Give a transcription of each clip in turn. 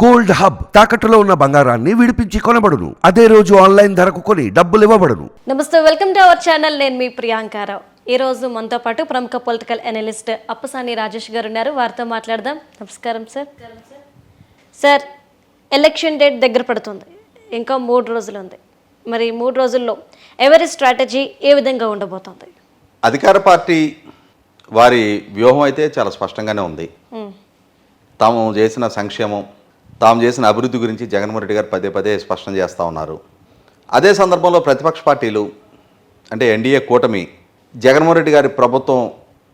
Gold hub తాకట్టులో ఉన్న బంగారాన్ని విడిపించి కొనబడును. అదే రోజు ఆన్లైన్ ధరకు కొని డబ్బులు ఇవ్వబడును. నమస్తే వెల్కమ్ టు అవర్ ఛానల్. నేను మీ ప్రియాంకారావు ఈ రోజు మనతో పాటు ప్రముఖ పొలిటికల్ అనలిస్ట్ అప్పసాని రాజేష్ గారు ఉన్నారు. వారితో మాట్లాడదాం. నమస్కారం సార్. సార్ ఎలక్షన్ డేట్ దగ్గర పడుతుంది. ఇంకా మూడు రోజులు ఉంది. మరి ఈ మూడు రోజుల్లో ఎవరి స్ట్రాటజీ ఏ విధంగా ఉండబోతోంది? అధికార పార్టీ వారి వ్యూహం అయితే చాలా స్పష్టంగానే ఉంది. తాము చేసిన సంక్షేమం తాము చేసిన అభివృద్ధి గురించి జగన్మోహన్ రెడ్డి గారు పదే పదే స్పష్టం చేస్తూ ఉన్నారు. అదే సందర్భంలో ప్రతిపక్ష పార్టీలు అంటే ఎన్డీఏ కూటమి జగన్మోహన్ రెడ్డి గారి ప్రభుత్వం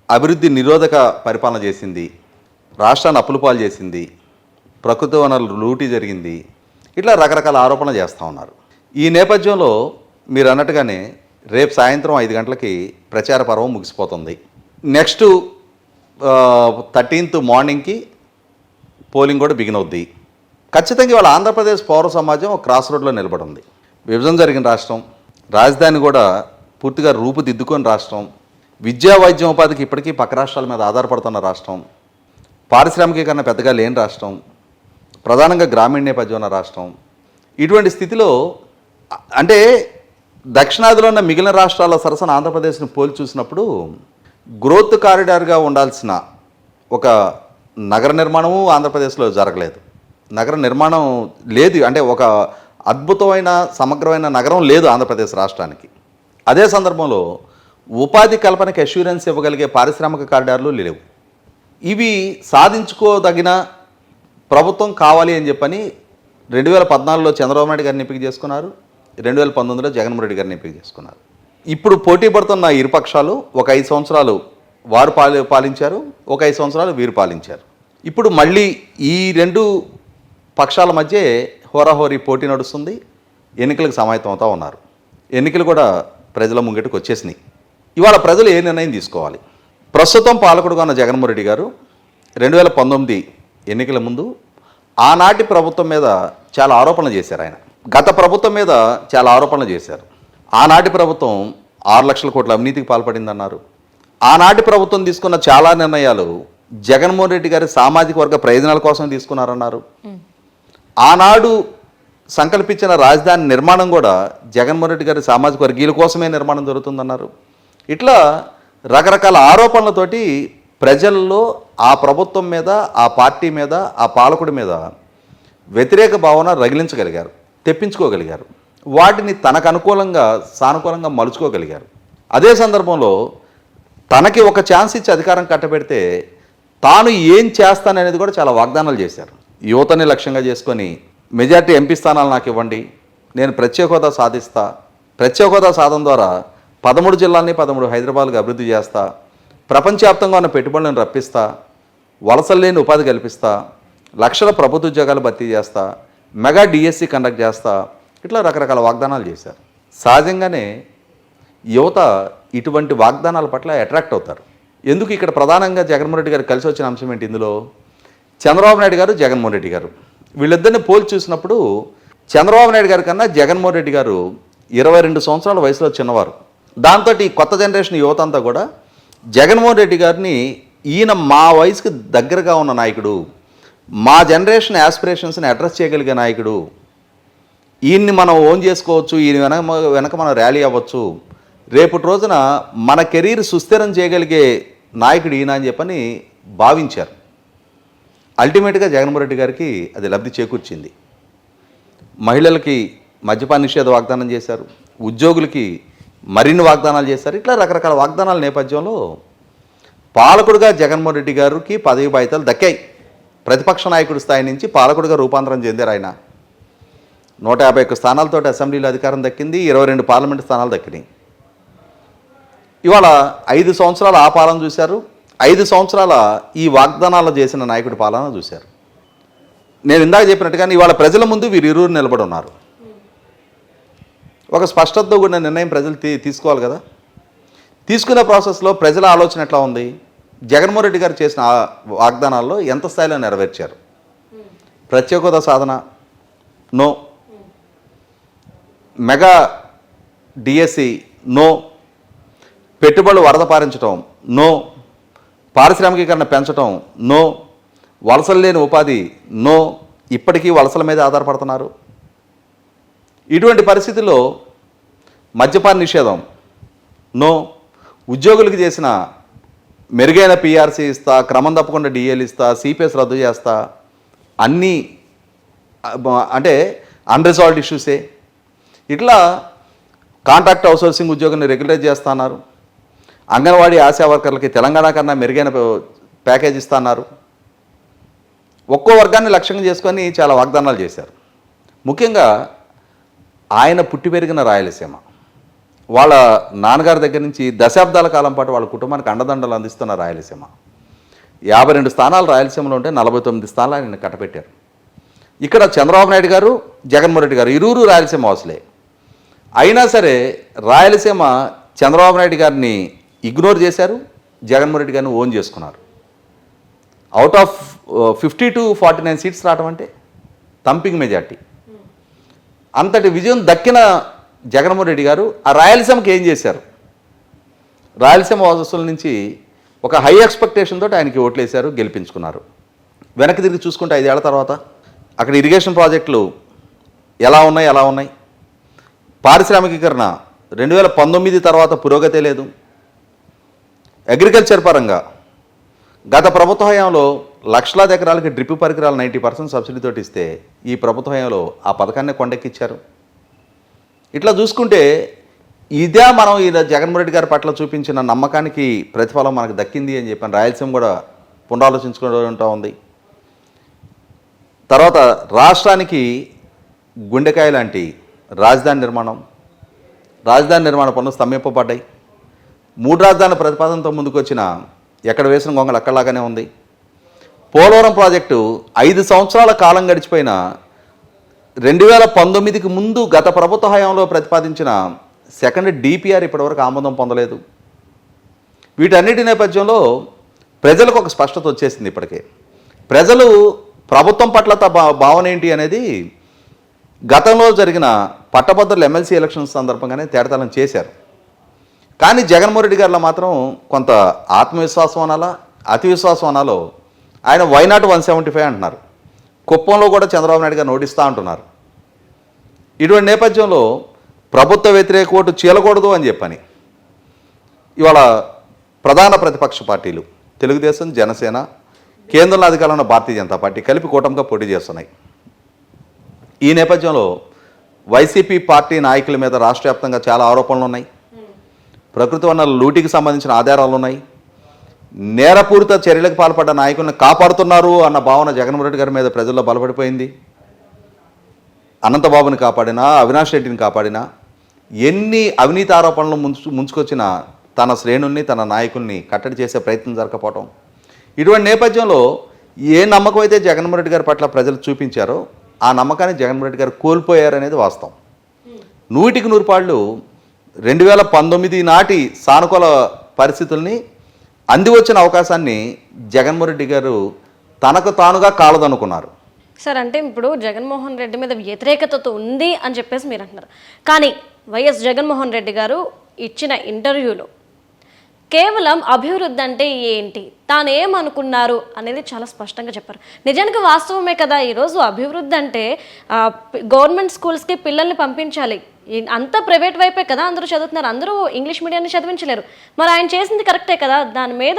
అభివృద్ధి నిరోధక పరిపాలన చేసింది రాష్ట్రాన్ని అప్పులు పాలు చేసింది ప్రకృతి వనరులు లూటీ జరిగింది ఇట్లా రకరకాల ఆరోపణలు చేస్తూ ఉన్నారు. ఈ నేపథ్యంలో మీరు అన్నట్టుగానే రేపు సాయంత్రం ఐదు గంటలకి ప్రచార పర్వం ముగిసిపోతుంది. నెక్స్ట్ థర్టీన్త్ మార్నింగ్కి పోలింగ్ కూడా బిగిన్ అవుద్ది. ఖచ్చితంగా ఇవాళ ఆంధ్రప్రదేశ్ పౌర సమాజం ఒక క్రాస్ రోడ్లో నిలబడింది. విభజన జరిగిన రాష్ట్రం రాజధాని కూడా పూర్తిగా రూపుదిద్దుకొని రాష్ట్రం విద్యా వైద్యం ఉపాధికి ఇప్పటికీ పక్క రాష్ట్రాల మీద ఆధారపడుతున్న రాష్ట్రం పారిశ్రామికీకరణ పెద్దగా లేని రాష్ట్రం ప్రధానంగా గ్రామీణ నేపథ్యం ఉన్న రాష్ట్రం. ఇటువంటి స్థితిలో అంటే దక్షిణాదిలో ఉన్న మిగిలిన రాష్ట్రాల సరసన ఆంధ్రప్రదేశ్ని పోల్చి చూసినప్పుడు గ్రోత్ కారిడార్గా ఉండాల్సిన ఒక నగర నిర్మాణము ఆంధ్రప్రదేశ్లో జరగలేదు. నగర నిర్మాణం లేదు. అంటే ఒక అద్భుతమైన సమగ్రమైన నగరం లేదు ఆంధ్రప్రదేశ్ రాష్ట్రానికి. అదే సందర్భంలో ఉపాధి కల్పనకి అష్యూరెన్స్ ఇవ్వగలిగే పారిశ్రామిక కారిడార్లు లేవు. ఇవి సాధించుకోదగిన ప్రభుత్వం కావాలి అని చెప్పని రెండు వేల పద్నాలుగులో చంద్రబాబు నాయుడు గారిని ఎంపిక చేసుకున్నారు. రెండు వేల పంతొమ్మిదిలో జగన్మోహన్ రెడ్డి గారిని ఎంపిక చేసుకున్నారు. ఇప్పుడు పోటీ పడుతున్న ఇరుపక్షాలు ఒక ఐదు సంవత్సరాలు వారు పాలి పాలించారు ఒక ఐదు సంవత్సరాలు వీరు పాలించారు. ఇప్పుడు మళ్ళీ ఈ రెండు పక్షాల మధ్య హోరాహోరీ పోటీ నడుస్తుంది. ఎన్నికలకు సమాయత్తం అవుతా ఉన్నారు. ఎన్నికలు కూడా ప్రజల ముంగటికి వచ్చేసినాయి. ఇవాళ ప్రజలు ఏ నిర్ణయం తీసుకోవాలి? ప్రస్తుతం పాలకుడుగా ఉన్న జగన్మోహన్ రెడ్డి గారు రెండు వేల పంతొమ్మిది ఎన్నికల ముందు ఆనాటి ప్రభుత్వం మీద చాలా ఆరోపణలు చేశారు ఆయన. గత ప్రభుత్వం మీద చాలా ఆరోపణలు చేశారు. ఆనాటి ప్రభుత్వం ఆరు లక్షల కోట్ల అవినీతికి పాల్పడిందన్నారు. ఆనాటి ప్రభుత్వం తీసుకున్న చాలా నిర్ణయాలు జగన్మోహన్ రెడ్డి గారి సామాజిక వర్గ ప్రయోజనాల కోసం తీసుకున్నారన్నారు. ఆనాడు సంకల్పించిన రాజధాని నిర్మాణం కూడా జగన్మోహన్ రెడ్డి గారి సామాజిక వర్గీయుల కోసమే నిర్మాణం జరుగుతుందన్నారు. ఇట్లా రకరకాల ఆరోపణలతోటి ప్రజల్లో ఆ ప్రభుత్వం మీద ఆ పార్టీ మీద ఆ పాలకుడి మీద వ్యతిరేక భావన రగిలించగలిగారు తెప్పించుకోగలిగారు. వాటిని తనకు అనుకూలంగా సానుకూలంగా మలుచుకోగలిగారు. అదే సందర్భంలో తనకి ఒక ఛాన్స్ ఇచ్చి అధికారం కట్టబెడితే తాను ఏం చేస్తాననేది కూడా చాలా వాగ్దానాలు చేశారు. యువతని లక్ష్యంగా చేసుకొని మెజార్టీ ఎంపీ స్థానాలు నాకు ఇవ్వండి. నేను ప్రత్యేక హోదా సాధిస్తా. ప్రత్యేక హోదా సాధన ద్వారా పదమూడు జిల్లాల్ని పదమూడు హైదరాబాద్గా అభివృద్ధి చేస్తా. ప్రపంచవ్యాప్తంగా ఉన్న పెట్టుబడులను రప్పిస్తా. వలసలు లేని ఉపాధి కల్పిస్తా. లక్షల ప్రభుత్వ ఉద్యోగాలు భర్తీ చేస్తా. మెగా డిఎస్సి కండక్ట్ చేస్తా. ఇట్లా రకరకాల వాగ్దానాలు చేశారు. సహజంగానే యువత ఇటువంటి వాగ్దానాల పట్ల అట్రాక్ట్ అవుతారు. ఎందుకు? ఇక్కడ ప్రధానంగా జగన్మోహన్ రెడ్డి గారు కలిసి వచ్చిన అంశం ఏంటి ఇందులో? చంద్రబాబు నాయుడు గారు జగన్మోహన్ రెడ్డి గారు. వీళ్ళిద్దరిని పోల్చి చూసినప్పుడు చంద్రబాబు నాయుడు గారి కన్నా జగన్మోహన్ రెడ్డి గారు ఇరవై రెండు సంవత్సరాల వయసులో చిన్నవారు. దాంతో ఈ కొత్త జనరేషన్ యువత అంతా కూడా జగన్మోహన్ రెడ్డి గారిని ఈయన మా వయసుకి దగ్గరగా ఉన్న నాయకుడు మా జనరేషన్ యాస్పిరేషన్స్ని అడ్రస్ చేయగలిగే నాయకుడు ఈయన్ని మనం ఓన్ చేసుకోవచ్చు ఈయన వెనక వెనక మనం ర్యాలీ అవ్వచ్చు రేపటి రోజున మన కెరీర్ సుస్థిరం చేయగలిగే నాయకుడు ఈయన అని చెప్పని భావించారు. అల్టిమేట్గా జగన్మోహన్ రెడ్డి గారికి అది లబ్ధి చేకూర్చింది. మహిళలకి మద్యపాన నిషేధ వాగ్దానం చేశారు. ఉద్యోగులకి మరిన్ని వాగ్దానాలు చేశారు. ఇట్లా రకరకాల వాగ్దానాల నేపథ్యంలో పాలకుడుగా జగన్మోహన్ రెడ్డి గారికి పదవి బాధ్యతలు దక్కాయి. ప్రతిపక్ష నాయకుడి స్థాయి నుంచి పాలకుడిగా రూపాంతరం చెందారు ఆయన. నూట యాభై ఒక్క స్థానాలతో అసెంబ్లీలో అధికారం దక్కింది. ఇరవై రెండు పార్లమెంటు స్థానాలు దక్కినాయి. ఇవాళ ఐదు సంవత్సరాలు ఆ పాలన చూశారు. ఐదు సంవత్సరాల ఈ వాగ్దానాలు చేసిన నాయకుడి పాలన చూశారు. నేను ఇందాక చెప్పినట్టుగా ఇవాళ ప్రజల ముందు వీరు ఇరువురు నిలబడి ఉన్నారు. ఒక స్పష్టతతో కూడిన నిర్ణయం ప్రజలు తీ తీసుకోవాలి కదా? తీసుకునే ప్రాసెస్లో ప్రజల ఆలోచన ఎట్లా ఉంది? జగన్మోహన్ రెడ్డి గారు చేసిన వాగ్దానాల్లో ఎంత స్థాయిలో నెరవేర్చారు? ప్రత్యేకత సాధన? No. Mega D S C? No. పెట్టుబడులు వరద పారించడం నో. పారిశ్రామికీకరణ పెంచడం నో. వలసలు లేని ఉపాధి నో. ఇప్పటికీ వలసల మీద ఆధారపడుతున్నారు. ఇటువంటి పరిస్థితుల్లో మద్యపాన నిషేధం నో. ఉద్యోగులకు చేసిన మెరుగైన పీఆర్సీ ఇస్తా క్రమం తప్పకుండా డిఎల్ ఇస్తా సిపిఎస్ రద్దు చేస్తా అన్నీ అంటే అన్రిజాల్వ్డ్ ఇష్యూసే ఇట్లా కాంట్రాక్ట్ అవుట్సోర్సింగ్ ఉద్యోగాన్ని రెగ్యులైజ్ చేస్తున్నారు అంగన్వాడీ ఆశా వర్కర్లకి తెలంగాణ కన్నా మెరుగైన ప్యాకేజ్ ఇస్తున్నారు. ఒక్కో వర్గాన్ని లక్ష్యంగా చేసుకొని చాలా వాగ్దానాలు చేశారు. ముఖ్యంగా ఆయన పుట్టి పెరిగిన రాయలసీమ. వాళ్ళ నాన్నగారి దగ్గర నుంచి దశాబ్దాల కాలం పాటు వాళ్ళ కుటుంబానికి అండదండలు అందిస్తున్న రాయలసీమ. యాభై రెండు స్థానాలు రాయలసీమలో ఉంటే నలభై తొమ్మిది స్థానాలు ఆయన కట్టపెట్టారు ఇక్కడ చంద్రబాబు నాయుడు గారు జగన్మోహన్ రెడ్డి గారు ఇరువురు రాయలసీమ వాసులే. అయినా సరే రాయలసీమ చంద్రబాబు నాయుడు గారిని ఇగ్నోర్ చేశారు జగన్మోహన్ రెడ్డి గారిని ఓన్ చేసుకున్నారు. Out of fifty two forty nine seats రావడం అంటే తంపింగ్ మెజార్టీ అంతటి విజయం దక్కిన జగన్మోహన్ రెడ్డి గారు ఆ రాయలసీమకి ఏం చేశారు? రాయలసీమ వాసస్సుల నుంచి ఒక హై ఎక్స్పెక్టేషన్ తోటి ఆయనకి ఓట్లేశారు గెలిపించుకున్నారు. వెనక్కి తిరిగి చూసుకుంటే ఐదేళ్ళ తర్వాత అక్కడ ఇరిగేషన్ ప్రాజెక్టులు ఎలా ఉన్నాయి ఎలా ఉన్నాయి? పారిశ్రామికీకరణ రెండు వేల పంతొమ్మిది తర్వాత పురోగతే లేదు. అగ్రికల్చర్ పరంగా గత ప్రభుత్వ హయాంలో లక్షలాది ఎకరాలకి డ్రిప్ పరికరాలు నైంటీ పర్సెంట్ సబ్సిడీతో ఇస్తే ఈ ప్రభుత్వ హయాంలో ఆ పథకాన్ని కొండెక్కిచ్చారు. ఇట్లా చూసుకుంటే ఇదే మనం ఈ జగన్మోహన్ రెడ్డి గారి పట్ల చూపించిన నమ్మకానికి ప్రతిఫలం మనకు దక్కింది అని చెప్పాను రాయలసీమ కూడా పునరాలోచించుకుంటూ ఉంది. తర్వాత రాష్ట్రానికి గుండెకాయ లాంటి రాజధాని నిర్మాణం రాజధాని నిర్మాణ పనులు స్తంభింపబడ్డాయి. మూడు రాజధానుల ప్రతిపాదనతో ముందుకు వచ్చిన ఎక్కడ వేసిన గొంగలు అక్కడలాగానే ఉంది. పోలవరం ప్రాజెక్టు ఐదు సంవత్సరాల కాలం గడిచిపోయిన రెండు వేల పంతొమ్మిదికి ముందు గత ప్రభుత్వ హయాంలో ప్రతిపాదించిన సెకండ్ డిపిఆర్ ఇప్పటివరకు ఆమోదం పొందలేదు. వీటన్నిటి నేపథ్యంలో ప్రజలకు ఒక స్పష్టత వచ్చేసింది ఇప్పటికే. ప్రజలు ప్రభుత్వం పట్ల భావన ఏంటి అనేది గతంలో జరిగిన పట్టభద్రుల ఎమ్మెల్సీ ఎలక్షన్స్ సందర్భంగానే తేడతలం చేశారు. కానీ జగన్మోహన్ రెడ్డి గారిలో మాత్రం కొంత ఆత్మవిశ్వాసం అనాలా? అతి విశ్వాసం అనాలో? ఆయన వైనాట్ వన్ సెవెంటీ ఫైవ్ అంటున్నారు. కుప్పంలో కూడా చంద్రబాబు నాయుడు గారు నోటిస్తా అంటున్నారు. ఇటువంటి నేపథ్యంలో ప్రభుత్వ వ్యతిరేక ఓటు చీలకూడదు అని చెప్పని ఇవాళ ప్రధాన ప్రతిపక్ష పార్టీలు తెలుగుదేశం జనసేన కేంద్రంలో అధికారంలో భారతీయ జనతా పార్టీ కలిపి కూటమిగా పోటీ చేస్తున్నాయి. ఈ నేపథ్యంలో వైసీపీ పార్టీ నాయకుల మీద రాష్ట్ర వ్యాప్తంగా చాలా ఆరోపణలు ఉన్నాయి ప్రకృతి వనరుల లూటికి సంబంధించిన ఆధారాలు ఉన్నాయి. నేరపూరిత చర్యలకు పాల్పడ్డ నాయకులను కాపాడుతున్నారు అన్న భావన జగన్మోహన్ రెడ్డి గారి మీద ప్రజల్లో బలపడిపోయింది. అనంతబాబుని కాపాడినా అవినాష్ రెడ్డిని కాపాడినా ఎన్ని అవినీతి ఆరోపణలు ముంచు ముంచుకొచ్చిన తన శ్రేణుల్ని తన నాయకుల్ని కట్టడి చేసే ప్రయత్నం జరగకపోవటం. ఇటువంటి నేపథ్యంలో ఏ నమ్మకం అయితే జగన్మోహన్ రెడ్డి గారి పట్ల ప్రజలు చూపించారో ఆ నమ్మకాన్ని జగన్మోహన్ రెడ్డి గారు కోల్పోయారనేది వాస్తవం. నూటికి నూరు పాళ్ళు రెండు వేల పంతొమ్మిది నాటి సానుకూల పరిస్థితుల్ని అందివచ్చిన అవకాశాన్ని జగన్మోహన్ రెడ్డి గారు తనకు తానుగా కాలదనుకున్నారు. సార్ అంటే ఇప్పుడు జగన్మోహన్ రెడ్డి మీద వ్యతిరేకత ఉంది అని చెప్పేసి మీరు అంటున్నారు. కానీ వైఎస్ జగన్మోహన్ రెడ్డి గారు ఇచ్చిన ఇంటర్వ్యూలో కేవలం అభివృద్ధి అంటే ఏంటి? తాను ఏమనుకున్నారు అనేది చాలా స్పష్టంగా చెప్పారు. నిజానికి వాస్తవమే కదా ఈరోజు అభివృద్ధి అంటే గవర్నమెంట్ స్కూల్స్కి పిల్లల్ని పంపించాలి. అంతా ప్రైవేట్ వైపే కదా అందరూ చదువుతున్నారు. అందరూ ఇంగ్లీష్ మీడియాన్ని చదివించలేరు. మరి ఆయన చేసింది కరెక్టే కదా? దాని మీద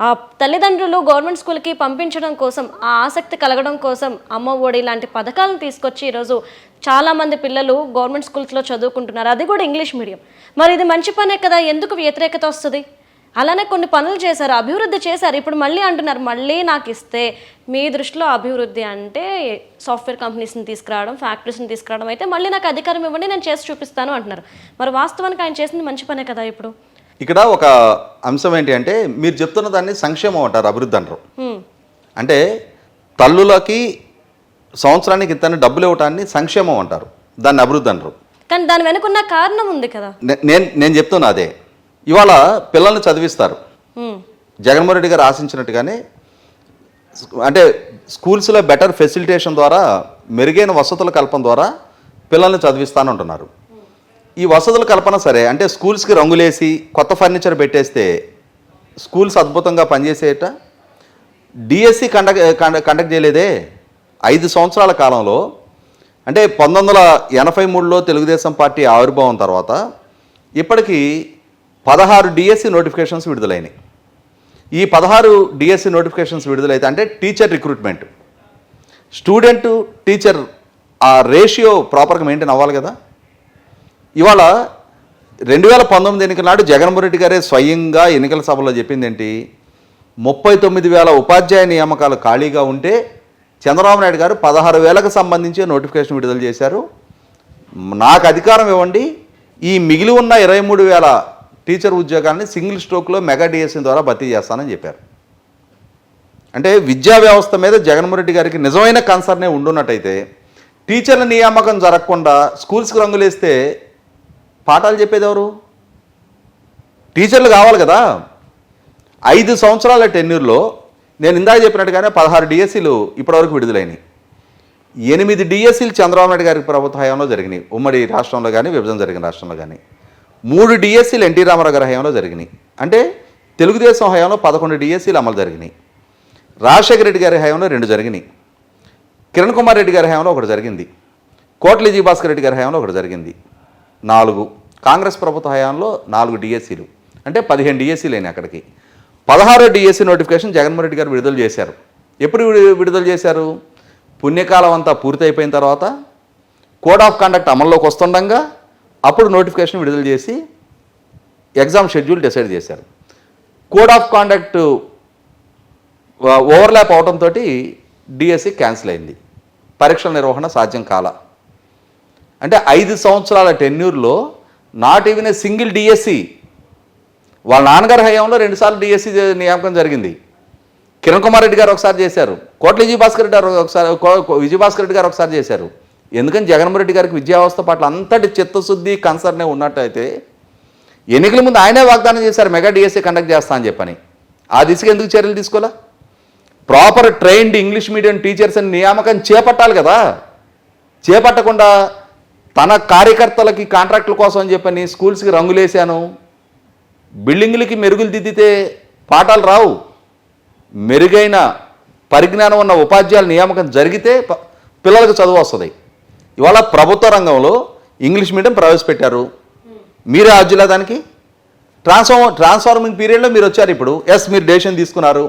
ఆ తల్లిదండ్రులు గవర్నమెంట్ స్కూల్కి పంపించడం కోసం ఆ ఆసక్తి కలగడం కోసం అమ్మ ఒడి లాంటి పథకాలను తీసుకొచ్చి ఈరోజు చాలామంది పిల్లలు గవర్నమెంట్ స్కూల్స్లో చదువుకుంటున్నారు. అది కూడా ఇంగ్లీష్ మీడియం. మరి ఇది మంచి పనే కదా? ఎందుకు వ్యతిరేకత వస్తుంది? అలానే కొన్ని పనులు చేశారు అభివృద్ధి చేశారు. ఇప్పుడు మళ్ళీ అంటున్నారు మళ్ళీ నాకు ఇస్తే మీ దృష్టిలో అభివృద్ధి అంటే సాఫ్ట్వేర్ కంపెనీస్ని తీసుకురావడం ఫ్యాక్టరీస్ని తీసుకురావడం అయితే మళ్ళీ నాకు అధికారం ఇవ్వండి నేను చేసి చూపిస్తాను అంటున్నారు. మరి వాస్తవానికి ఆయన చేసింది మంచి పనే కదా ఇప్పుడు? ఇక్కడ ఒక అంశం ఏంటి అంటే మీరు చెప్తున్న దాన్ని సంక్షేమం అంటారు అభివృద్ధి అంటారు. అంటే తల్లులకి సంవత్సరానికి ఇంత డబ్బులు ఇవ్వటాన్ని సంక్షేమం అంటారు దాన్ని అభివృద్ధి అంటారు. కానీ దాని వెనుకున్న కారణం ఉంది కదా. నేను నేను చెప్తున్నా అదే. ఇవాళ పిల్లల్ని చదివిస్తారు. జగన్మోహన్ రెడ్డి గారు ఆశించినట్టుగానే అంటే స్కూల్స్లో బెటర్ ఫెసిలిటేషన్ ద్వారా మెరుగైన వసతుల కల్పన ద్వారా పిల్లల్ని చదివిస్తానంటున్నారు. ఈ వసతుల కల్పన సరే అంటే స్కూల్స్కి రంగులేసి కొత్త ఫర్నిచర్ పెట్టేస్తే స్కూల్స్ అద్భుతంగా పనిచేసేట? డిఎస్సి కండక్ట్ కండక్ట్ చేయలేదే? ఐదు సంవత్సరాల కాలంలో అంటే పంతొమ్మిది వందల ఎనభై మూడులో తెలుగుదేశం పార్టీ ఆవిర్భావం తర్వాత ఇప్పటికీ పదహారు డిఎస్సి నోటిఫికేషన్స్ విడుదలైనాయి. ఈ పదహారు డిఎస్సి నోటిఫికేషన్స్ విడుదలైతే అంటే టీచర్ రిక్రూట్మెంట్ స్టూడెంట్ టీచర్ ఆ రేషియో ప్రాపర్గా మెయింటైన్ అవ్వాలి కదా? ఇవాళ రెండు వేల పంతొమ్మిది ఎన్నికల నాడు జగన్మోహన్ రెడ్డి గారే స్వయంగా ఎన్నికల సభలో చెప్పింది ఏంటి ముప్పై తొమ్మిది వేల ఉపాధ్యాయ నియామకాలు ఖాళీగా ఉంటే చంద్రబాబు నాయుడు గారు పదహారు వేలకు సంబంధించి నోటిఫికేషన్ విడుదల చేశారు. నాకు అధికారం ఇవ్వండి. ఈ మిగిలి ఉన్న ఇరవై మూడు వేల టీచర్ ఉద్యోగాల్ని సింగిల్ స్ట్రోక్లో మెగా డిఎస్సీ ద్వారా భర్తీ చేస్తానని చెప్పారు. అంటే విద్యా వ్యవస్థ మీద జగన్మోహన్ రెడ్డి గారికి నిజమైన కన్సర్నే ఉండున్నట్టయితే టీచర్ల నియామకం జరగకుండా స్కూల్స్కి రంగులేస్తే పాఠాలు చెప్పేది ఎవరు? టీచర్లు కావాలి కదా. ఐదు సంవత్సరాల టెన్యూర్లో నేను ఇందాక చెప్పినట్టుగానే పదహారు డిఎస్సీలు ఇప్పటివరకు విడుదలైనవి ఎనిమిది డిఎస్సీలు చంద్రబాబు నాయుడు గారి ప్రభుత్వ హయాంలో జరిగినాయి. ఉమ్మడి రాష్ట్రంలో కానీ విభజన జరిగిన రాష్ట్రంలో కానీ మూడు డిఎస్సీలు ఎన్టీ రామారావు గారి హయాంలో జరిగినాయి. అంటే తెలుగుదేశం హయాంలో పదకొండు డిఎస్సీలు అమలు జరిగినాయి. రాజశేఖర రెడ్డి గారి హయాంలో రెండు జరిగినాయి. కిరణ్ కుమార్ రెడ్డి గారి హయాంలో ఒకటి జరిగింది. కోట్ల జీ రెడ్డి గారి హయాంలో ఒకటి జరిగింది. నాలుగు. కాంగ్రెస్ ప్రభుత్వ హయాంలో నాలుగు డిఎస్సీలు. అంటే పదిహేను డిఎస్సీలు అయినాయి అక్కడికి. పదహారో డిఎస్సీ నోటిఫికేషన్ జగన్మోహన్ రెడ్డి గారు విడుదల చేశారు. ఎప్పుడు విడుదల చేశారు? పుణ్యకాలం అంతా పూర్తయిపోయిన తర్వాత కోడ్ ఆఫ్ కండక్ట్ అమల్లోకి వస్తుండగా అప్పుడు నోటిఫికేషన్ విడుదల చేసి ఎగ్జామ్ షెడ్యూల్ డిసైడ్ చేశారు. కోడ్ ఆఫ్ కాండక్ట్ ఓవర్లాప్ అవడంతో డిఎస్సి క్యాన్సిల్ అయింది. పరీక్షల నిర్వహణ సాధ్యం కాల. అంటే ఐదు సంవత్సరాల టెన్యూర్లో not even a single D S C వాళ్ళ నాన్నగారి హయాంలో రెండుసార్లు డిఎస్సి నియామకం జరిగింది. కిరణ్ కుమార్ రెడ్డి గారు ఒకసారి చేశారు. కోట్ల విజయభాస్కర్ రెడ్డి గారు ఒకసారి కో- విజయభాస్కర్ రెడ్డి గారు ఒకసారి చేశారు. ఎందుకని జగన్మోహన్ రెడ్డి గారికి విద్యావస్థ పట్ల అంతటి చిత్తశుద్ధి కన్సర్నే ఉన్నట్టయితే ఎన్నికల ముందు ఆయనే వాగ్దానం చేశారు మెగా డిఎస్సీ కండక్ట్ చేస్తా అని చెప్పని. ఆ దిశగా ఎందుకు చర్యలు తీసుకోలే proper trained English medium teachers అని నియామకం చేపట్టాలి కదా. చేపట్టకుండా తన కార్యకర్తలకి కాంట్రాక్టుల కోసం అని చెప్పని స్కూల్స్కి రంగులేశాను. బిల్డింగులకి మెరుగులు దిద్దితే పాఠాలు రావు. మెరుగైన పరిజ్ఞానం ఉన్న ఉపాధ్యాయుల నియామకం జరిగితే ప- పిల్లలకు చదువు వస్తుంది. ఇవాళ ప్రభుత్వ రంగంలో ఇంగ్లీష్ మీడియం ప్రవేశపెట్టారు. మీరే ఆద్యులా దానికి? ట్రాన్స్ఫార్మ ట్రాన్స్ఫార్మింగ్ పీరియడ్లో మీరు వచ్చారు ఇప్పుడు. ఎస్ మీరు డెసిషన్ తీసుకున్నారు.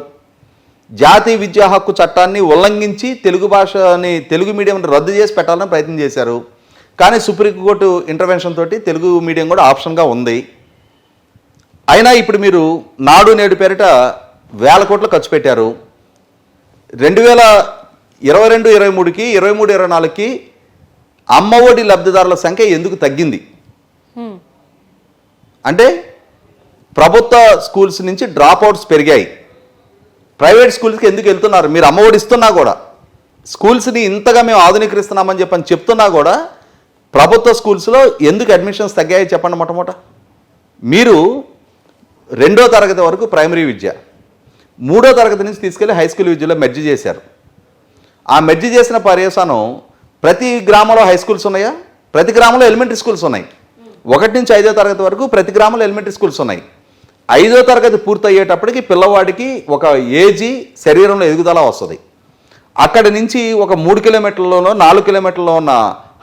జాతీయ విద్యా హక్కు చట్టాన్ని ఉల్లంఘించి తెలుగు భాషని తెలుగు మీడియం రద్దు చేసి పెట్టాలని ప్రయత్నం చేశారు. కానీ సుప్రీంకోర్టు ఇంటర్వెన్షన్ తోటి తెలుగు మీడియం కూడా ఆప్షన్గా ఉంది. అయినా ఇప్పుడు మీరు నాడు నేడు పేరిట వేల కోట్లు ఖర్చు పెట్టారు. రెండు వేల ఇరవై రెండు ఇరవై మూడుకి ఇరవై మూడు ఇరవై నాలుగుకి అమ్మఒడి లబ్ధిదారుల సంఖ్య ఎందుకు తగ్గింది. అంటే ప్రభుత్వ స్కూల్స్ నుంచి డ్రాప్ అవుట్స్ పెరిగాయి. ప్రైవేట్ స్కూల్స్కి ఎందుకు వెళ్తున్నారు? మీరు అమ్మఒడి ఇస్తున్నా కూడా. స్కూల్స్ని ఇంతగా మేము ఆధునీకరిస్తున్నామని చెప్పని చెప్తున్నా కూడా ప్రభుత్వ స్కూల్స్లో ఎందుకు అడ్మిషన్స్ తగ్గాయి చెప్పండి మొట్టమొదట మీరు రెండో తరగతి వరకు ప్రైమరీ విద్య మూడో తరగతి నుంచి తీసుకెళ్ళి హై స్కూల్ విద్యలో మెర్జి చేశారు. ఆ మెర్జి చేసిన పర్యవసానం ప్రతి గ్రామంలో హై స్కూల్స్ ఉన్నాయా? ప్రతి గ్రామంలో ఎలిమెంటరీ స్కూల్స్ ఉన్నాయి. ఒకటి నుంచి ఐదో తరగతి వరకు ప్రతి గ్రామంలో ఎలిమెంటరీ స్కూల్స్ ఉన్నాయి. ఐదో తరగతి పూర్తయ్యేటప్పటికి పిల్లవాడికి ఒక ఏజీ శరీరంలో ఎదుగుదల వస్తుంది. అక్కడి నుంచి ఒక మూడు కిలోమీటర్లలోనో నాలుగు కిలోమీటర్లో ఉన్న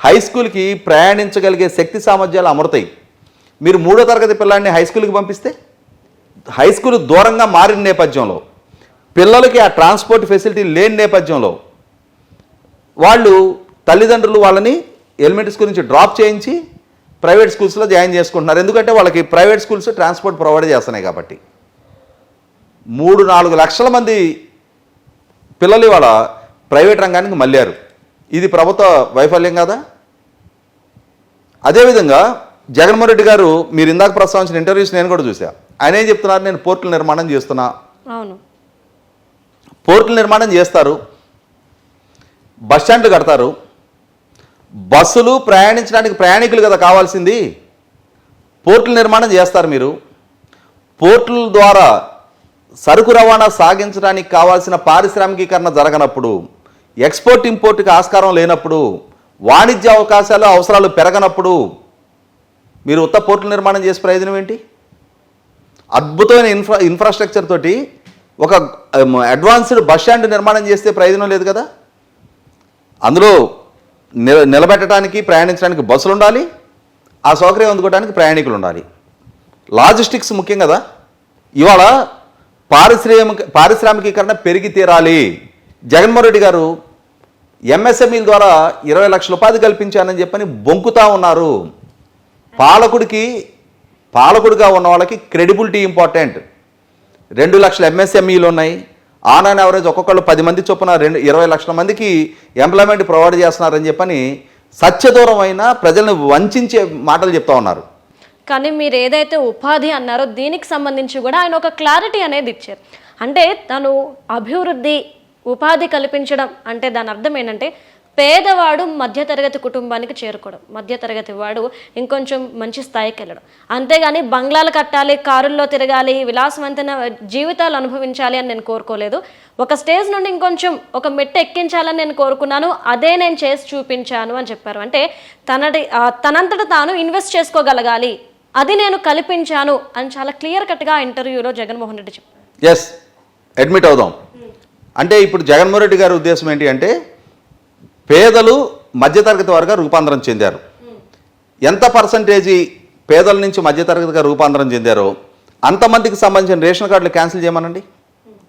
హై స్కూల్కి ప్రయాణించగలిగే శక్తి సామర్థ్యాలు అమరుతాయి. మీరు మూడో తరగతి పిల్లాడిని హై స్కూల్కి పంపిస్తే హై స్కూల్ దూరంగా మారిన నేపథ్యంలో పిల్లలకి ఆ ట్రాన్స్పోర్ట్ ఫెసిలిటీ లేని నేపథ్యంలో వాళ్ళు తల్లిదండ్రులు వాళ్ళని ఎలిమెంటరీ స్కూల్ నుంచి డ్రాప్ చేయించి ప్రైవేట్ స్కూల్స్లో జాయిన్ చేసుకుంటున్నారు. ఎందుకంటే వాళ్ళకి ప్రైవేట్ స్కూల్స్ ట్రాన్స్పోర్ట్ ప్రొవైడ్ చేస్తున్నాయి కాబట్టి. మూడు నాలుగు లక్షల మంది పిల్లలు ఇవాళ ప్రైవేట్ రంగానికి మళ్ళారు. ఇది ప్రభుత్వ వైఫల్యం కదా? అదేవిధంగా జగన్మోహన్ రెడ్డి గారు మీరు ఇందాక ప్రస్తావించిన ఇంటర్వ్యూస్ నేను కూడా చూసా ఆయన ఏం చెప్తున్నారు? నేను పోర్టుల నిర్మాణం చేస్తున్నా. అవును. పోర్టుల నిర్మాణం చేస్తారు. బస్ స్టాండ్లు కడతారు. బస్సులు ప్రయాణించడానికి ప్రయాణికులు కదా కావాల్సింది. పోర్టుల నిర్మాణం చేస్తారు మీరు. పోర్టుల ద్వారా సరుకు రవాణా సాగించడానికి కావాల్సిన పారిశ్రామికీకరణ జరగనప్పుడు ఎక్స్పోర్ట్ ఇంపోర్ట్కి ఆస్కారం లేనప్పుడు వాణిజ్య అవకాశాలు అవసరాలు పెరగనప్పుడు మీరు ఉత్త పోర్టుల నిర్మాణం చేసే ప్రయోజనం ఏంటి? అద్భుతమైన ఇన్ఫ్రా ఇన్ఫ్రాస్ట్రక్చర్ తోటి ఒక అడ్వాన్స్డ్ బస్ స్టాండ్ నిర్మాణం చేస్తే ప్రయోజనం లేదు కదా? అందులో నిల నిలబెట్టడానికి ప్రయాణించడానికి బస్సులు ఉండాలి ఆ సౌకర్యం అందుకోవడానికి ప్రయాణికులు ఉండాలి లాజిస్టిక్స్ ముఖ్యం కదా. ఇవాళ పారిశ్రామిక పారిశ్రామికీకరణ పెరిగి తీరాలి. జగన్మోహన్ రెడ్డి గారు ఎంఎస్ఎంఈల ద్వారా ఇరవై లక్షల ఉపాధి కల్పించానని చెప్పని బొంకుతా ఉన్నారు. పాలకుడికి పాలకుడిగా ఉన్న వాళ్ళకి క్రెడిబిలిటీ ఇంపార్టెంట్. రెండు లక్షల ఎంఎస్ఎంఈలు ఉన్నాయి ఆన్ అండ్ యావరేజ్ ఒక్కొక్కళ్ళు పది మంది చొప్పున రెండు ఇరవై లక్షల మందికి ఎంప్లాయ్మెంట్ ప్రొవైడ్ చేస్తున్నారని చెప్పని సత్యదూరమైన ప్రజలను వంచే మాటలు చెప్తా ఉన్నారు. కానీ మీరు ఏదైతే ఉపాధి అన్నారో దీనికి సంబంధించి కూడా ఆయన ఒక క్లారిటీ అనేది ఇచ్చారు. అంటే తను అభివృద్ధి ఉపాధి కల్పించడం అంటే దాని అర్థం ఏంటంటే పేదవాడు మధ్యతరగతి కుటుంబానికి చేరుకోవడం. మధ్యతరగతి వాడు ఇంకొంచెం మంచి స్థాయికి వెళ్ళడం. అంతేగాని బంగ్లాలు కట్టాలి కారుల్లో తిరగాలి విలాసవంతమైన జీవితాలు అనుభవించాలి అని నేను కోరుకోలేదు. ఒక స్టేజ్ నుండి ఇంకొంచెం ఒక మెట్టు ఎక్కించాలని నేను కోరుకున్నాను. అదే నేను చేసి చూపించాను అని చెప్పారు. అంటే తనటి తనంతట తాను ఇన్వెస్ట్ చేసుకోగలగాలి. అది నేను కల్పించాను అని చాలా క్లియర్ కట్గా ఇంటర్వ్యూలో జగన్మోహన్ రెడ్డి చెప్పారు. ఎస్ అడ్మిట్ అవుదాం. అంటే ఇప్పుడు జగన్మోహన్ రెడ్డి గారి ఉద్దేశం ఏంటి అంటే పేదలు మధ్యతరగతి వారుగా రూపాంతరం చెందారు. ఎంత పర్సంటేజీ పేదల నుంచి మధ్యతరగతిగా రూపాంతరం చెందారో అంతమందికి సంబంధించిన రేషన్ కార్డులు క్యాన్సిల్ చేయమనండి.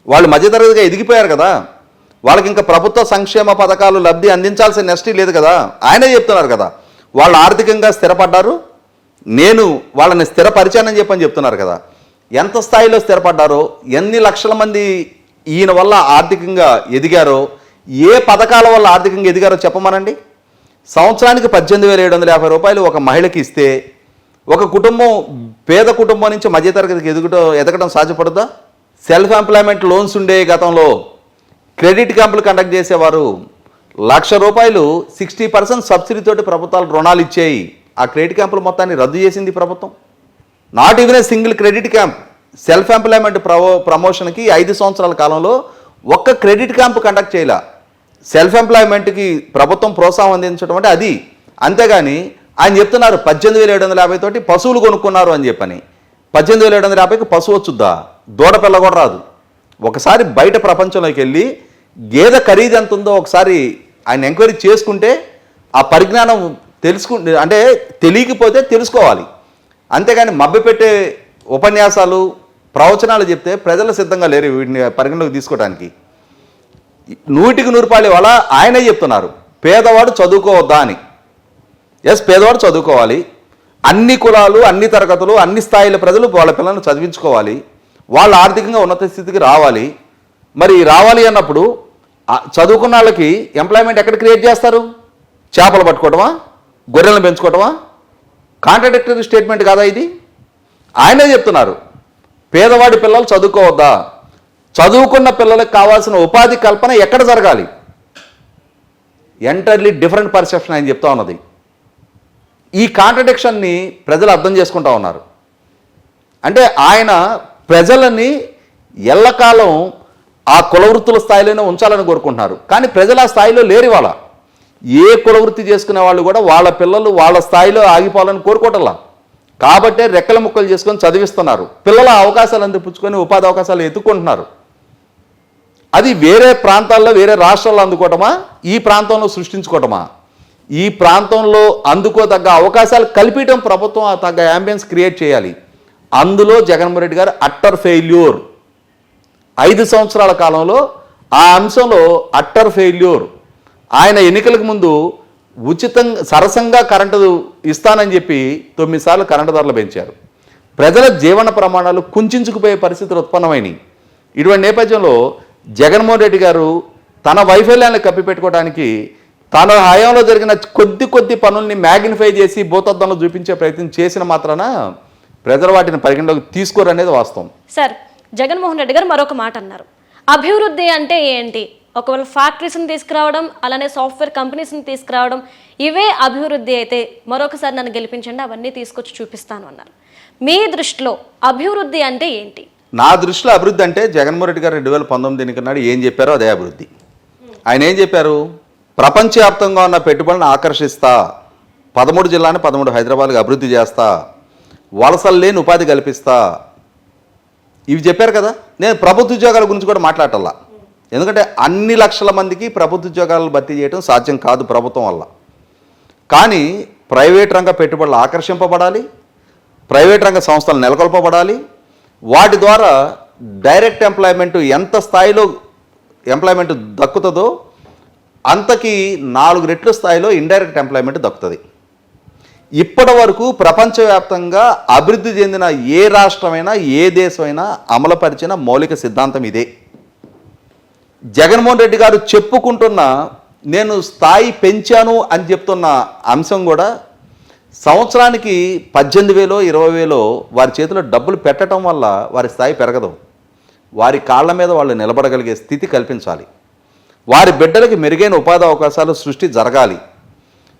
వాళ్ళు మధ్యతరగతిగా ఎదిగిపోయారు కదా. వాళ్ళకి ఇంకా ప్రభుత్వ సంక్షేమ పథకాలు లబ్ధి అందించాల్సిన నెస్టీ లేదు కదా. ఆయనే చెప్తున్నారు కదా. వాళ్ళు ఆర్థికంగా స్థిరపడ్డారు. నేను వాళ్ళని స్థిరపరిచానని చెప్పని చెప్తున్నారు కదా. ఎంత స్థాయిలో స్థిరపడ్డారో ఎన్ని లక్షల మంది ఈయన వల్ల ఆర్థికంగా ఎదిగారో ఏ పథకాల వల్ల ఆర్థికంగా ఎదిగారో చెప్పమనండి. సంవత్సరానికి పద్దెనిమిది వేల ఏడు వందల యాభై రూపాయలు ఒక మహిళకి ఇస్తే ఒక కుటుంబం పేద కుటుంబం నుంచి మధ్యతరగతికి ఎదుగుటో ఎదగడం సాధ్యపడుద్దా? సెల్ఫ్ ఎంప్లాయ్మెంట్ లోన్స్ ఉండే గతంలో క్రెడిట్ క్యాంపులు కండక్ట్ చేసేవారు. లక్ష రూపాయలు సిక్స్టీ పర్సెంట్ సబ్సిడీతోటి ప్రభుత్వాలు రుణాలు ఇచ్చేయి. ఆ క్రెడిట్ క్యాంపులు మొత్తాన్ని రద్దు చేసింది ప్రభుత్వం. Not even a single credit camp. Self employment promo ప్రమోషన్కి ఐదు సంవత్సరాల కాలంలో ఒక్క క్రెడిట్ క్యాంప్ కండక్ట్ చేయాల. సెల్ఫ్ ఎంప్లాయ్మెంట్కి ప్రభుత్వం ప్రోత్సాహం అందించడం అంటే అది. అంతేగాని ఆయన చెప్తున్నారు పద్దెనిమిది వేల ఏడు వందల యాభై తోటి పశువులు కొనుక్కున్నారు అని చెప్పని. పద్దెనిమిది వేల ఏడు వందల యాభైకి పశువు వచ్చుద్దా? దూడ పిల్ల కూడా రాదు. ఒకసారి బయట ప్రపంచంలోకి వెళ్ళి గేదె ఖరీదు ఎంత ఉందో ఒకసారి ఆయన ఎంక్వైరీ చేసుకుంటే ఆ పరిజ్ఞానం తెలుసుకుంటే అంటే తెలియకపోతే తెలుసుకోవాలి. అంతేగాని మభ్యపెట్టే ఉపన్యాసాలు ప్రవచనాలు చెప్తే ప్రజలు సిద్ధంగా లేరు వీటిని పరిగణలోకి తీసుకోవడానికి నూటికి నూరు రూపాయలు ఇవాళ ఆయనే చెప్తున్నారు. పేదవాడు చదువుకోవద్దా అని. ఎస్ పేదవాడు చదువుకోవాలి. అన్ని కులాలు అన్ని తరగతులు అన్ని స్థాయిల ప్రజలు వాళ్ళ పిల్లలను చదివించుకోవాలి. వాళ్ళు ఆర్థికంగా ఉన్నత స్థితికి రావాలి. మరి రావాలి అన్నప్పుడు చదువుకున్న వాళ్ళకి ఎంప్లాయ్మెంట్ ఎక్కడ క్రియేట్ చేస్తారు? చేపలు పట్టుకోవటమా? గొర్రెలను పెంచుకోవటమా? కాంట్రడిక్టరీ స్టేట్మెంట్ కాదా ఇది? ఆయనే చెప్తున్నారు. పేదవాడి పిల్లలు చదువుకోవద్దా? చదువుకున్న పిల్లలకు కావాల్సిన ఉపాధి కల్పన ఎక్కడ జరగాలి? ఎంటర్లీ డిఫరెంట్ పర్సెప్షన్ ఆయన చెప్తా ఉన్నది. ఈ కాంట్రడిక్షన్ని ప్రజలు అర్థం చేసుకుంటా ఉన్నారు. అంటే ఆయన ప్రజలని ఎల్లకాలం ఆ కులవృత్తుల స్థాయిలోనే ఉంచాలని కోరుకుంటున్నారు. కానీ ప్రజలు ఆ స్థాయిలో లేరు ఇవాళ. ఏ కులవృత్తి చేసుకునే వాళ్ళు కూడా వాళ్ళ పిల్లలు వాళ్ళ స్థాయిలో ఆగిపోవాలని కోరుకోవటంలా. కాబట్టే రెక్కల ముక్కలు చేసుకొని చదివిస్తున్నారు. పిల్లల అవకాశాలు అందిపుచ్చుకొని ఉపాధి అవకాశాలు ఎత్తుకుంటున్నారు అది వేరే ప్రాంతాల్లో వేరే రాష్ట్రాల్లో అందుకోవటమా? ఈ ప్రాంతంలో సృష్టించుకోవటమా? ఈ ప్రాంతంలో అందుకోదగ్గ అవకాశాలు కల్పించడం ప్రభుత్వం తగ్గ యాంబియన్స్ క్రియేట్ చేయాలి. అందులో జగన్మోహన్ రెడ్డి గారు అట్టర్ ఫెయిల్యూర్ ఐదు సంవత్సరాల కాలంలో ఆ అంశంలో అట్టర్ ఫెయిల్యూర్ ఆయన ఎన్నికలకు ముందు ఉచితంగా సరసంగా కరెంటు ఇస్తానని చెప్పి తొమ్మిది సార్లు కరెంటు ధరలు పెంచారు. ప్రజల జీవన ప్రమాణాలు కుంచుకుపోయే పరిస్థితులు ఉత్పన్నమైనవి ఇటువంటి నేపథ్యంలో జగన్మోహన్ రెడ్డి గారు తన వైఫల్యాన్ని కప్పిపెట్టుకోవడానికి తన హయాంలో జరిగిన కొద్ది కొద్ది పనుల్ని మ్యాగ్నిఫై చేసి భూతద్దంలో చూపించే ప్రయత్నం చేసిన మాత్రాన ప్రజలు వాటిని పరిగణలోకి తీసుకోరనేది వాస్తవం. సార్ జగన్మోహన్ రెడ్డి గారు మరొక మాట అన్నారు. అభివృద్ధి అంటే ఏంటి? ఒకవేళ ఫ్యాక్టరీస్ని తీసుకురావడం అలానే సాఫ్ట్వేర్ కంపెనీస్ని తీసుకురావడం ఇవే అభివృద్ధి అయితే మరొకసారి నన్ను గెలిపించండి అవన్నీ తీసుకొచ్చి చూపిస్తాను అన్నారు. మీ దృష్టిలో అభివృద్ధి అంటే ఏంటి? నా దృష్టిలో అభివృద్ధి అంటే జగన్మోహన్ రెడ్డి గారు రెండు వేల పంతొమ్మిది ఎన్నికల నాడు ఏం చెప్పారో అదే అభివృద్ధి. ఆయన ఏం చెప్పారు? ప్రపంచవ్యాప్తంగా ఉన్న పెట్టుబడులను ఆకర్షిస్తా పదమూడు జిల్లాని పదమూడు హైదరాబాద్కి అభివృద్ధి చేస్తా వలసలు లేని ఉపాధి కల్పిస్తా. ఇవి చెప్పారు కదా? నేను ప్రభుత్వ ఉద్యోగాల గురించి కూడా మాట్లాడాలా ఎందుకంటే అన్ని లక్షల మందికి ప్రభుత్వ ఉద్యోగాలు భర్తీ చేయడం సాధ్యం కాదు ప్రభుత్వం వల్ల. కానీ ప్రైవేట్ రంగ పెట్టుబడులు ఆకర్షింపబడాలి ప్రైవేట్ రంగ సంస్థలు నెలకొల్పబడాలి వాటి ద్వారా డైరెక్ట్ ఎంప్లాయ్మెంట్ ఎంత స్థాయిలో ఎంప్లాయ్మెంట్ దక్కుతుందో అంతకి నాలుగు రెట్ల స్థాయిలో ఇండైరెక్ట్ ఎంప్లాయ్మెంట్ దక్కుతుంది. ఇప్పటి వరకు ప్రపంచవ్యాప్తంగా అభివృద్ధి చెందిన ఏ రాష్ట్రమైనా ఏ దేశమైనా అమలుపరిచిన మౌలిక సిద్ధాంతం ఇదే. జగన్మోహన్ రెడ్డి గారు చెప్పుకుంటున్న నేను స్థాయి పెంచాను అని చెప్తున్న అంశం కూడా సంవత్సరానికి పద్దెనిమిది వేలో ఇరవై వేలో వారి చేతిలో డబ్బులు పెట్టడం వల్ల వారి స్థాయి పెరగదు. వారి కాళ్ళ మీద వాళ్ళు నిలబడగలిగే స్థితి కల్పించాలి. వారి బిడ్డలకి మెరుగైన ఉపాధి అవకాశాలు సృష్టి జరగాలి.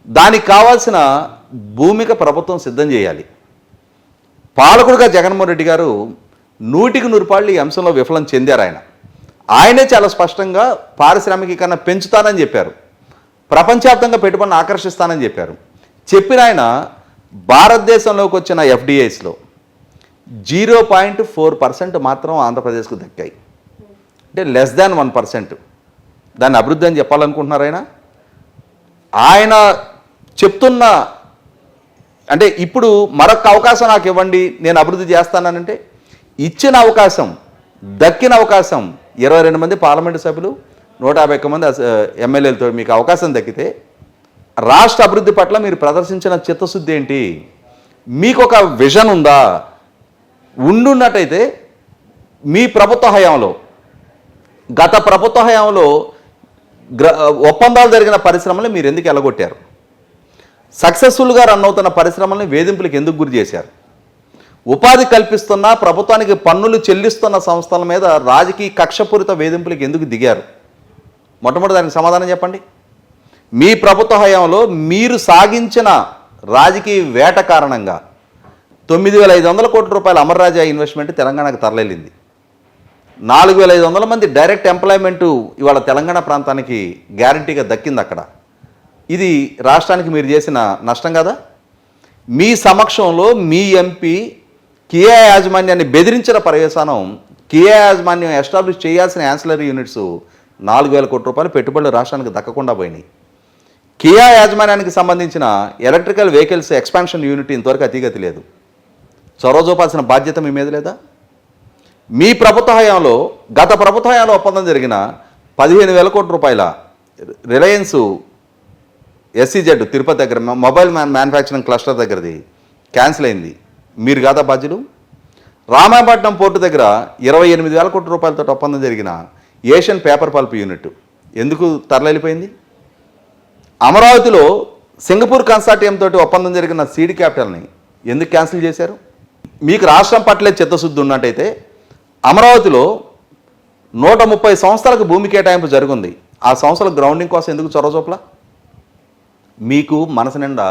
దానికి కావాల్సిన భూమిక ప్రభుత్వం సిద్ధం చేయాలి. పాలకుడుగా జగన్మోహన్ రెడ్డి గారు నూటికి నూరుపాళ్ళు ఈ అంశంలో విఫలం చెందారు ఆయన. ఆయనే చాలా స్పష్టంగా పారిశ్రామికీకరణ పెంచుతానని చెప్పారు. ప్రపంచవ్యాప్తంగా పెట్టుబడిని ఆకర్షిస్తానని చెప్పారు. చెప్పిన ఆయన భారతదేశంలోకి వచ్చిన ఎఫ్డిఐస్లో జీరో పాయింట్ ఫోర్ పర్సెంట్ మాత్రం ఆంధ్రప్రదేశ్కు దక్కాయి. అంటే లెస్ దాన్ వన్ పర్సెంట్. దాన్ని అభివృద్ధి అని చెప్పాలనుకుంటున్నారు ఆయన. ఆయన చెప్తున్న అంటే ఇప్పుడు మరొక అవకాశం నాకు ఇవ్వండి నేను అభివృద్ధి చేస్తానంటే ఇచ్చిన అవకాశం దక్కిన అవకాశం ఇరవై రెండు మంది పార్లమెంటు సభ్యులు నూట యాభై ఒక్క మంది ఎమ్మెల్యేలతో మీకు అవకాశం దక్కితే రాష్ట్ర అభివృద్ధి పట్ల మీరు ప్రదర్శించిన చిత్తశుద్ధి ఏంటి? మీకు ఒక విజన్ ఉందా? ఉండున్నట్టయితే మీ ప్రభుత్వ హయాంలో గత ప్రభుత్వ హయాంలో గ్ర ఒప్పందాలు జరిగిన పరిశ్రమలు మీరు ఎందుకు ఎలగొట్టారు? సక్సెస్ఫుల్గా రన్ అవుతున్న పరిశ్రమల్ని వేధింపులకు ఎందుకు గురి చేశారు? ఉపాధి కల్పిస్తున్న ప్రభుత్వానికి పన్నులు చెల్లిస్తున్న సంస్థల మీద రాజకీయ కక్షపూరిత వేధింపులకు ఎందుకు దిగారు? మొట్టమొదటి దానికి సమాధానం చెప్పండి. మీ ప్రభుత్వ హయాంలో మీరు సాగించిన రాజకీయ వేట కారణంగా తొమ్మిది వేల ఐదు వందల కోట్ల రూపాయల అమర్రాజా ఇన్వెస్ట్మెంట్ తెలంగాణకు తరలింది. నాలుగు వేల ఐదు వందల మంది డైరెక్ట్ ఎంప్లాయ్మెంటు ఇవాళ తెలంగాణ ప్రాంతానికి గ్యారంటీగా దక్కింది అక్కడ. ఇది రాష్ట్రానికి మీరు చేసిన నష్టం కదా? మీ సమక్షంలో మీ ఎంపీ కియా యాజమాన్యాన్ని బెదిరించిన పర్యవసానం కియా యాజమాన్యం ఎస్టాబ్లిష్ చేయాల్సిన యాన్సిలరీ యూనిట్స్ నాలుగు వేల కోట్ల రూపాయలు పెట్టుబడులు రాష్ట్రానికి దక్కకుండా పోయినాయి. కియా యాజమాన్యానికి సంబంధించిన ఎలక్ట్రికల్ వెహికల్స్ ఎక్స్పాన్షన్ యూనిట్ ఇంతవరకు అతిగతి లేదు. చొరవ చూపాల్సిన బాధ్యత మీ మీద లేదా? మీ ప్రభుత్వ హయాంలో గత ప్రభుత్వ హయాంలో ఒప్పందం జరిగిన పదిహేను వేల కోట్ల రూపాయల రిలయన్స్ ఎస్సీజెడ్ తిరుపతి దగ్గర మొబైల్ మ్యాన్ మ్యానుఫ్యాక్చరింగ్ క్లస్టర్ దగ్గరది క్యాన్సిల్ అయింది. మీరు కాదా బాధ్యులు? రామాయపట్నం పోర్టు దగ్గర ఇరవై ఎనిమిది వేల కోట్ల రూపాయలతో ఒప్పందం జరిగిన ఏషియన్ పేపర్ పల్ప్ యూనిట్. ఎందుకు తరలిపోయింది? అమరావతిలో సింగపూర్ కన్సార్టియం తోటి ఒప్పందం జరిగిన సీడ్ క్యాపిటల్ని ఎందుకు క్యాన్సిల్ చేశారు? మీకు రాష్ట్రం పట్లే చిత్తశుద్ధి ఉన్నట్టయితే అమరావతిలో నూట ముప్పై సంవత్సరాలకు భూమి కేటాయింపు జరుగుంది. ఆ సంస్థల గ్రౌండింగ్ కోసం ఎందుకు చొరవ మీకు మనసు నిండా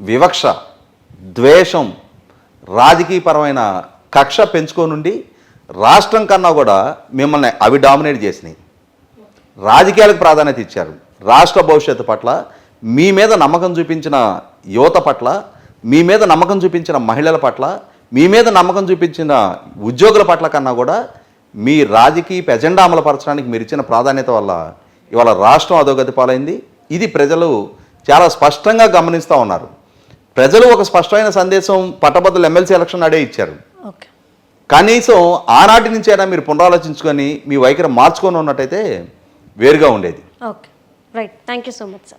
వివక్ష ద్వేషం రాజకీయపరమైన కక్ష పెంచుకోనుండి రాష్ట్రం కన్నా కూడా మిమ్మల్ని అవి డామినేట్ చేసినాయి. రాజకీయాలకు ప్రాధాన్యత ఇచ్చారు. రాష్ట్ర భవిష్యత్తు పట్ల మీ మీద నమ్మకం చూపించిన యువత పట్ల మీ మీద నమ్మకం చూపించిన మహిళల పట్ల మీ మీద నమ్మకం చూపించిన ఉద్యోగుల పట్ల కన్నా కూడా మీ రాజకీయ ఎజెండా అమలుపరచడానికి మీరు ఇచ్చిన ప్రాధాన్యత వల్ల ఇవాళ రాష్ట్రం అధోగతి పాలైంది. ఇది ప్రజలు చాలా స్పష్టంగా గమనిస్తూ ఉన్నారు. ప్రజలు ఒక స్పష్టమైన సందేశం పట్టభద్రులు ఎమ్మెల్సీ ఎలక్షన్ నాడే ఇచ్చారు. కనీసం ఆనాటి నుంచి అయినా మీరు పునరాలోచించుకొని మీ వైఖరి మార్చుకొని ఉన్నట్టయితే వేరుగా ఉండేది. Okay. Right. Thank you so much, sir.